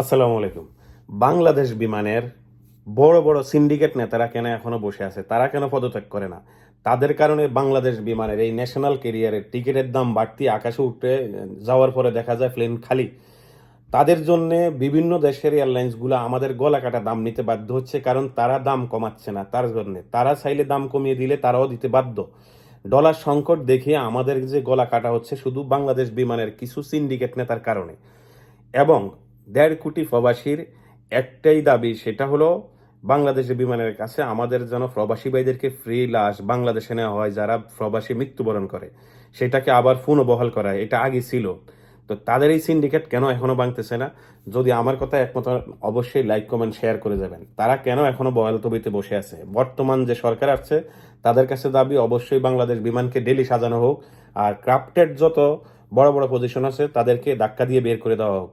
আসসালামু আলাইকুম। বাংলাদেশ বিমানের বড় বড় সিন্ডিকেট নেতারা কেন এখনও বসে আছে? তারা কেন পদত্যাগ করে না? তাদের কারণে বাংলাদেশ বিমানের এই ন্যাশনাল কেরিয়ারের টিকিটের দাম বাড়তি, আকাশে উঠে যাওয়ার পরে দেখা যায় প্লেন খালি। তাদের জন্য বিভিন্ন দেশের এয়ারলাইন্সগুলো আমাদের গলা কাটা দাম নিতে বাধ্য হচ্ছে, কারণ তারা দাম কমাচ্ছে না তার জন্যে। তারা চাইলে দাম কমিয়ে দিলে তারাও দিতে বাধ্য। ডলার সংকট দেখিয়ে আমাদের যে গলা কাটা হচ্ছে শুধু বাংলাদেশ বিমানের কিছু সিন্ডিকেট নেতার কারণে। এবং দেড় কোটি প্রবাসীর একটাই দাবি, সেটা হলো বাংলাদেশের বিমানের কাছে আমাদের যেন প্রবাসী ভাইদেরকে ফ্রি লাশ বাংলাদেশে নেওয়া হয়, যারা প্রবাসী মৃত্যুবরণ করে। সেটাকে আবার পুনঃবহাল করা। এটা আগে ছিল। তো তাদের এই সিন্ডিকেট কেন এখনও ভাঙতেছে না? যদি আমার কথা একমত অবশ্যই লাইক কমেন্ট শেয়ার করে যাবেন। তারা কেন এখনও বয়াল তবিতে বসে আছে? বর্তমান যে সরকার আছে তাদের কাছে দাবি অবশ্যই বাংলাদেশ বিমানকে ডেলি সাজানো হোক, আর ক্রাফটেড যত বড় বড় পজিশন আছে, তাদেরকে ধাক্কা দিয়ে বের করে দেওয়া হোক।